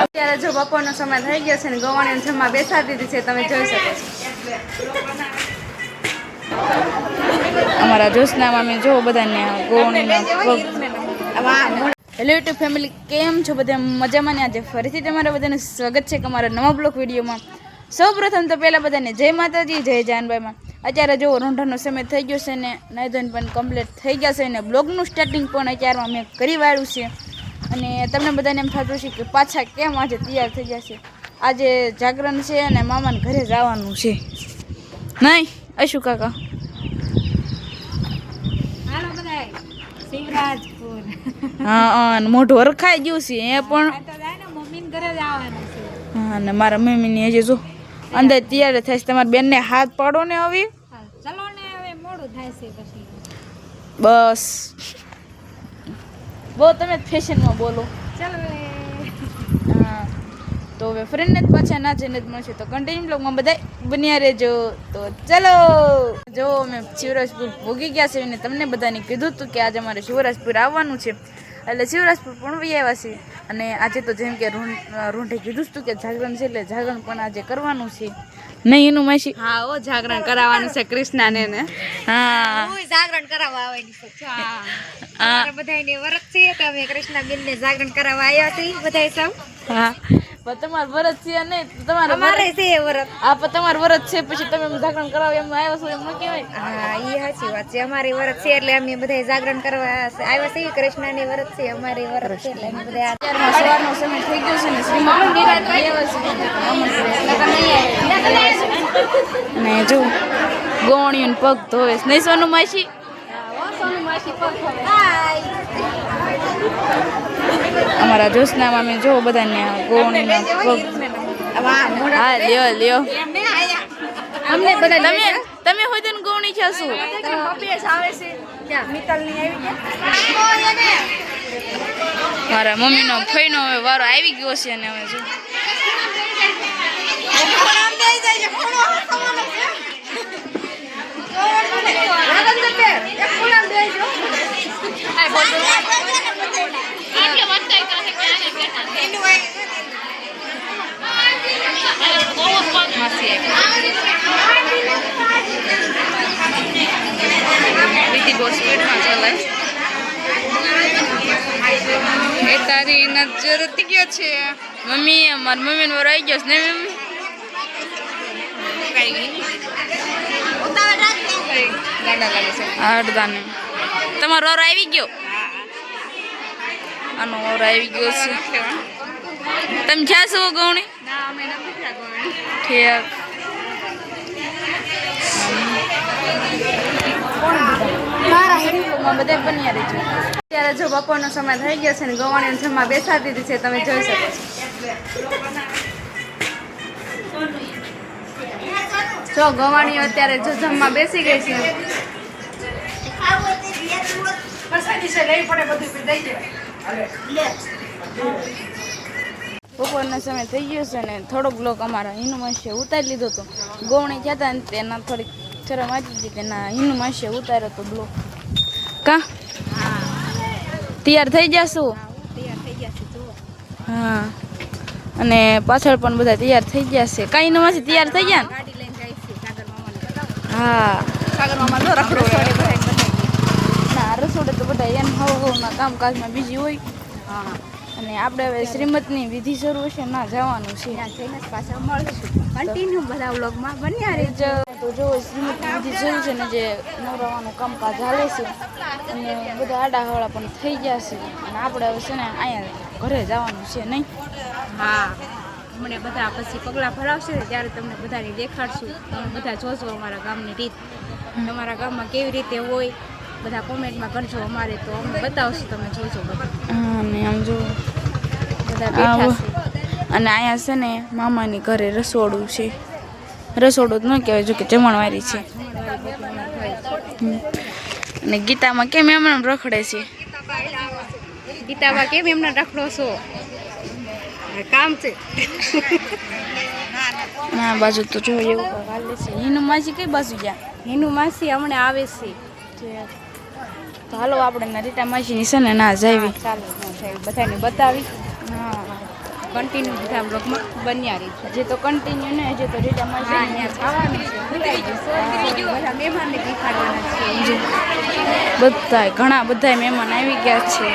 અત્યારે જો બપોરનો સમય થઈ ગયો છે ને ગવાણી જમવા બેસાડી દીધી છે તમે જોઈ શકો છો. અમારા જોશનામાં મેં જો બધાને ગોવણીના હેલો યુટ્યુબ ફેમિલી કેમ છો બધા? મજામાં ને આજે ફરીથી તમારા બધાનું સ્વાગત છે અમારા નવા બ્લોક વિડીયોમાં. સૌ પ્રથમ તો પહેલાં બધાને જય માતાજી જય જાનભાઈમાં અત્યારે જો રોંઢાનો સમય થઈ ગયો છે ને નાયધન પણ કમ્પ્લીટ થઈ ગયા છે ને બ્લોગનું સ્ટાર્ટિંગ પણ અત્યારમાં મેં કરી વાળ્યું છે. અને તમને બધાને એમ થતું છે કે પાછા કેમ આજે તૈયાર થઈ ગયા છે આજે જાગરણ છે અને મામાને ઘરે જવાનું છે. નહીં અશુ કાકા. હા મોઢું હરખાઈ ગયું છે એ પણ હા ને મારા મમ્મીની હજી જો અંદર તૈયાર થાય છે તમારી બેનને હાથ પાડો ને હવે. બસ. બહુ તમે ફેશનમાં બોલો. ચાલો તો હવે ફ્રેન્ડને જ પાછા ના જઈને જ મળશે. તો કન્ટિન્યુ બ્લોગમાં બધા બન્યા રહેજો. તો ચલો. જો અમે શિવરાજપુર ભોગી ગયા છે અને તમને બધાને કીધું હતું કે આજે અમારે શિવરાજપુર આવવાનું છે. એટલે શિવરાજપુર પણ વહી આવ્યા છે અને આજે તો જેમ કે રૂંઢે કીધું જ હતું કે જાગરણ છે એટલે જાગરણ પણ આજે કરવાનું છે. નહીં એનું માસી હા ઓ જાગરણ કરાવવાનું છે કૃષ્ણાને ને. હા. હું જાગરણ કરાવવા આવવાની છું. હા. બધાયને વરત છે તો અમે કૃષ્ણાબેન ને જાગરણ કરાવવા આવ્યા છે બધા સૌ. હા. પણ તમારું વરત છે નહીં તમારે અમારે છે વરત આ પણ તમારું વરત છે પછી તમે જાગરણ કરાવો એમ આવ્યા છો એમ ન કહેવાય? હા એ સાચી વાત છે. અમારી વરત છે એટલે અમે બધાય જાગરણ કરવા આવ્યા છે કૃષ્ણની વરત છે અમારી વરત છે એટલે અમે બધા અત્યારમાં સવારનો સમય થઈ ગયો છે ને શ્રીમંત નિરાંત અને જો ને પગ ધોવે. નહીં સોનું માસી? અમારા જોશનામાં મેં જો બધાને ગોળીના પગ હા લ્યો લ્યો. અમને બધા તમે તમે હોય તો ગોણી છે શું? મારા મમ્મીનો ફઈનો હવે વારો આવી ગયો છે અને હવે જો. માસી બીજી બહુ સ્પીડમાં ચાલે એ તારી નજર ઉતી ગયો છે મમ્મી મારી મમ્મીનો વારો આવી ગયો છે ને મમ્મી તમારો ઓર આવી ગયો? આનો ઓર આવી ગયો છે. તમે જ્યાં છો જાગરણ ઠીક. બધા બન્યા રહેજો અત્યારે જો બપોરનો સમય થઈ ગયો છે ને ગવાણી જમવા બેસાડી દીધી છે, તમે જોઈ શકો છો. જો ગવાણી અત્યારે જો જમવા બેસી ગઈ છે. બપોરના સમય થઈ ગયો છે ને થોડોક બ્લોક અમારા હિન્દુ માસે ઉતારી લીધો હતો. ગોવણી ગયા હતા ને તેના થોડીક શરમ વાંચી હતી તેના હિન્દુ માસે ઉતાર્યો હતો બ્લોક. કા? તૈયાર થઈ જશું તૈયાર થઈ ગયા છે હા. અને પાછળ પણ બધા તૈયાર થઈ ગયા છે. કાંઈ નવાથી તૈયાર થઈ ગયા ને ગાડી લઈને જાય છે સાગર મામાને બતાવો હા. સાગર મામા તો રસોડે તો બધા એના હવ હવના કામકાજમાં બીજી હોય હા અને આપણે હવે શ્રીમતની વિધિ શરૂ છે ના જવાનું છે જઈને પાછા મળીશું કન્ટિન્યુ બધા વ્લોગમાં બન્યા જ તો વિધિ શરૂ છે ને જે નવરાવાનું કામકાજ ચાલે છે અને બધા આડાહવાળા પણ થઈ ગયા છે અને આપણે હવે છે ને અહીંયા ઘરે જવાનું છે નહીં હા અમને બધા પછી પગલાં ભરાવશે ત્યારે તમને બધાને દેખાડશું. તમે બધા જોજો અમારા ગામની રીત. તમારા ગામમાં કેવી રીતે હોય બધા કોમેન્ટમાં કરજો અમારે તો અમે બતાવશું તમે જોજો બધા. અને આમ જો. બધા બેઠા અને અહીંયા છે ને મામાની ઘરે રસોડું છે. રસોડું જ ન કહેવાય જો કે જમણવારી છે. અને ગીતામાં કેમ એમ એમ રખડે છે? ગીતામાં કેમ એમને રખડો છો? કામ છે. ના બાજુ તો જો એવું હાલે છે. એનું માસી કઈ બાજુ ગયા? હિનુ માસી હમણાં આવે છે. તો હાલો આપણે રીટા માસીની છે ને ના જાવી ચાલો બધાને બતાવી. હા. કન્ટિન્યુ બધા બ્લોગમાં બન્યા રહી જે તો કન્ટિન્યુ ને હજી તો રીટા માસી ખાવાનું છે. બધા મહેમાનને દેખાડવાના છે. બધાય ઘણા બધાય મહેમાન આવી ગયા છે.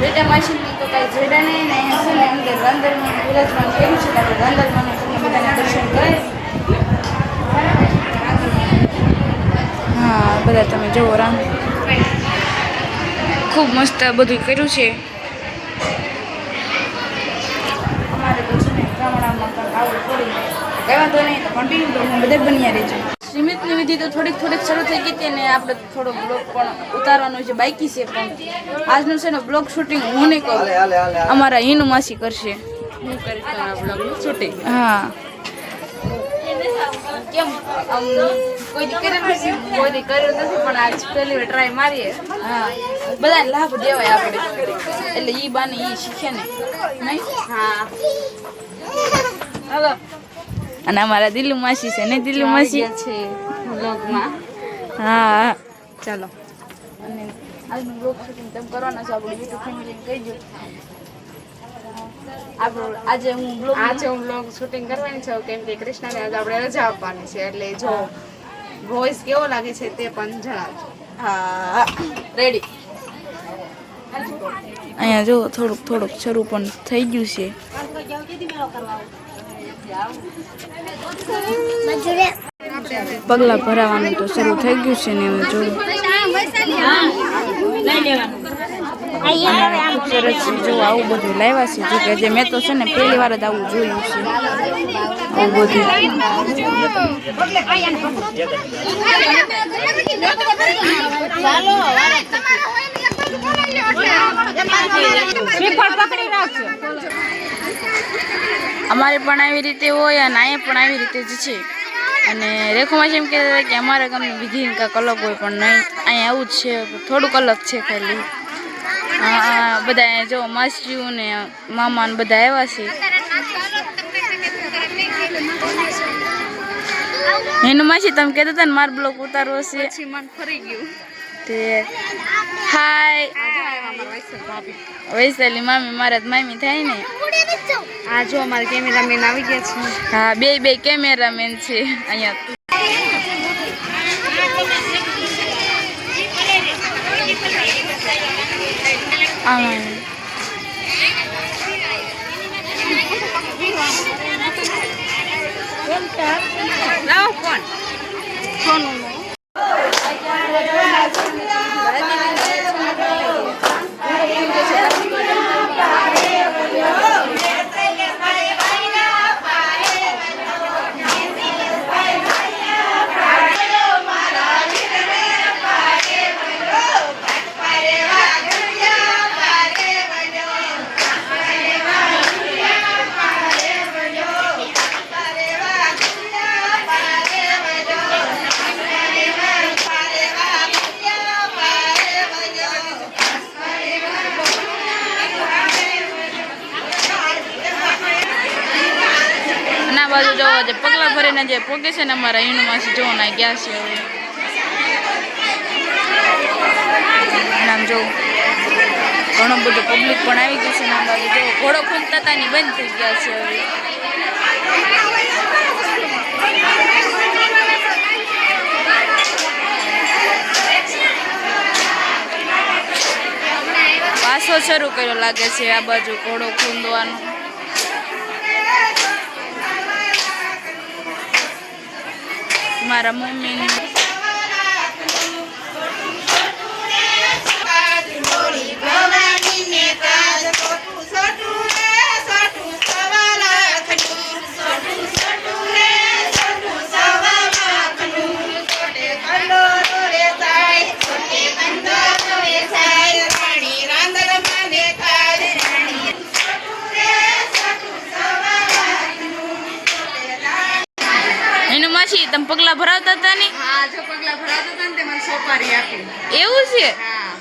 રીટા માસીની તો કાંઈ જોડા નહીં છે ને અંદર અંદરમાં વિરાજમાન કર્યું છે આપણે તમને બધાને દર્શન કરે. હા, બધા તમે જુઓ રામ. ખૂબ મસ્ત બધું કર્યું છે. અમારે તો છે ને ગામડામાં કંઈક આવું થોડી કઈ વાંધો નહીં, તો કન્ટિન્યુ તો બધે બન્યા રહેજો. સીમિતની વિધિ તો થોડીક થોડીક શરૂ થઈ ગઈ હતી અને આપણે થોડો બ્લોગ પણ ઉતારવાનો છે બાઇકી છે પણ આજનું છે ને બ્લોગ શૂટિંગ હું નહીં કરું. અમારા હિનુ માસી કરશે. હું કરીશ તમારા બ્લોગનું શૂટિંગ? હા. કેમ? આમ કોઈ દી કરેલું છે કોઈ દી કર્યું નથી પણ આજ પહેલી ટ્રાય મારીએ. હા. બધાને લાભ દેવાય આપણે. એટલે એ બાને એ શીખે ને. નહીં? હા. હાલો. અને અમારા દિલ્લુ માસી છે ને દિલ્લુ માસી? છે. બ્લોગમાં હા. ચાલો. અને આજનું બ્લોગ શૂટિંગ તેમ કરવાના છો. આપણે યુટ્યુબ ફેમિલીને કહી દો આપણો આજે હું બ્લોગ આજે હું બ્લોગ શૂટિંગ કરવાની છું કેમ કે કૃષ્ણને આજે આપણે રજા આપવાની છે એટલે જો વોઇસ કેવો લાગે છે તે પણ જણાવજો. હા. રેડી અહીંયા જો થોડુંક થોડુંક શરૂ પણ થઈ ગયું છે. પગલા ભરાવાનું તો શરૂ થઈ ગયું છે ને હવે જો. સરસ જો આવું બધું લાવ્યા છે. જો કે જે મેં તો છે ને પહેલી વાર જ આવું જોયું છે. આવું બધું. અમારે પણ આવી રીતે હોય અને અહીંયા પણ આવી રીતે જ છે. અને રેખુમાં એમ કહેતા હતા કે અમારા ગામની વિધિ કાંઈક અલગ હોય પણ નહીં. અહીંયા આવું જ છે, થોડુંક અલગ છે ખાલી. બધા જો માસીઓ ને મામા ને બધા આવ્યા છે. એનું માસી તમે કહેતા હતા ને, માર બ્લોક ઉતારવો છે. ફરી ગયું. તે હાય વૈશાલી મામી મારા મામી થાય ને? આ જો અમારા કેમેરામેન આવી ગયા છે. હા બે બે કેમેરામેન છે અહીંયા. ફોન. ફોન અને આ બાજુ જવા જે પગલા ભરીને જે પોગે છે ને અમારા ઈણુ માસી જોવો ના ગયા છે હવે. આમ જો ઘણું બધું પબ્લિક પણ આવી ગયું છે ને બાજુ. જોવો ઘોડો ખૂંદતા હતા ની બંધ થઈ ગયા છે હવે. પાછો શરૂ કર્યો લાગે છે આ બાજુ ઘોડો ખૂંદવાનો મારા મમ્મી એનું પગલા ભરાવતા હતા ને? હા જો પગલા ભરાવતા હતા ને તે મને સોપારી આપી. એવું છે? હા.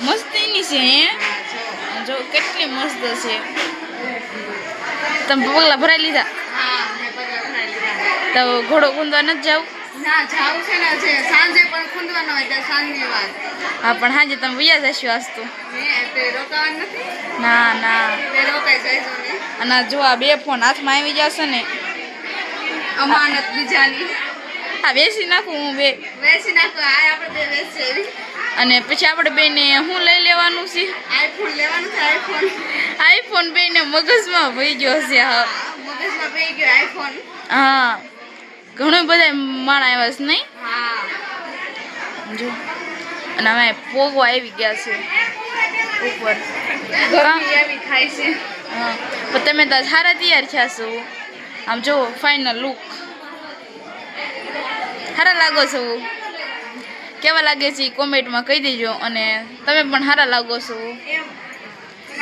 મસ્તીની છે હે? જો. કેટલી મસ્ત છે. તમે પગલા ભરાઈ લીધા? હા મેં પગલા ભરાઈ લીધા. તો ઘોડો ગુંદવા નથી જાવ? ના જાવું છે ને છે સાંજે પણ ખૂંદવાનો હોય તો સાંજની વાત. હા પણ હાજે તમે વૈયા જશો આજ તો. તે રોકાવાનું નથી? ના ને. અને જો આ બે ફોન હાથમાં આવી જશે ને અમાનત બીજાની. હા બેસી નાખું હું બે. વેચી નાખું આ આપણે બે વેચી અને પછી આપણે બેને શું લઈ લેવાનું છે? આઈફોન લેવાનું છે આઈફોન આઈફોન બેને મગજમાં ભઈ ગયો છે હા. મગજમાં ભઈ ગયો આઈફોન હા. ઘણું બધા માણા આવ્યા છે નહીં? હા. જો. અને અમે પોગો આવી ગયા છે ઉપર. ગરમી એવી થાય છે. હા. પણ તમે તો સારા તૈયાર થયા છો. આમ જો ફાઇનલ લુક સારા લાગો છો? કેવા લાગે છે કોમેન્ટમાં કહી દેજો અને તમે પણ સારા લાગો છો.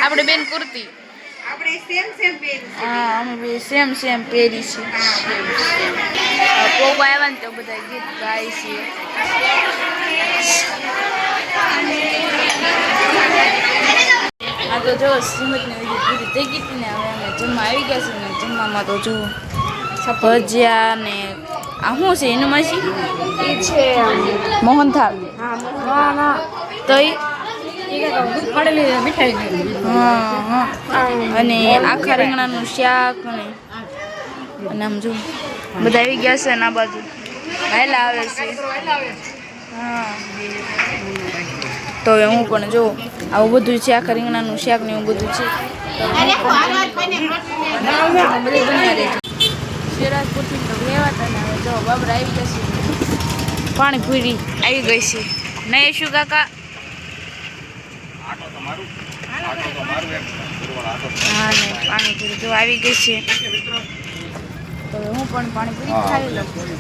આપણે બેન કુર્તી. હા અમે બે સેમ સેમ પહેરી છે. પોગો આવ્યા ને તો બધા ગીત ગાય છે. આ તો જો શ્રીમદની વિધિ પૂરી થઈ ગઈ હતી ને હવે અમે જમવા આવી ગયા છે ને જમવામાં તો જો ભજીયા ને આ શું છે? એનું માસી? એ છે મોહનથાળ. હા ના તો એ મીઠાઈ હા હા. અને આખા રીંગણાનું શાક અને અને આમ જો બધા આવી ગયા છે ને આ બાજુ. વહેલા આવે છે. હા. તો હવે હું પણ જો આવું બધું છે આખા રીંગણાનું શાક ને એવું બધું છે. શિવરાજપુરથી તો લેવા હતા ને હવે જો બાબરા આવી જશે. પાણીપુરી આવી ગઈ છે. નહીં શું કાકા? હા ને પાણીપુરી જો આવી ગઈ છે. તો હું પણ પાણીપુરી ખાઈ લઉં.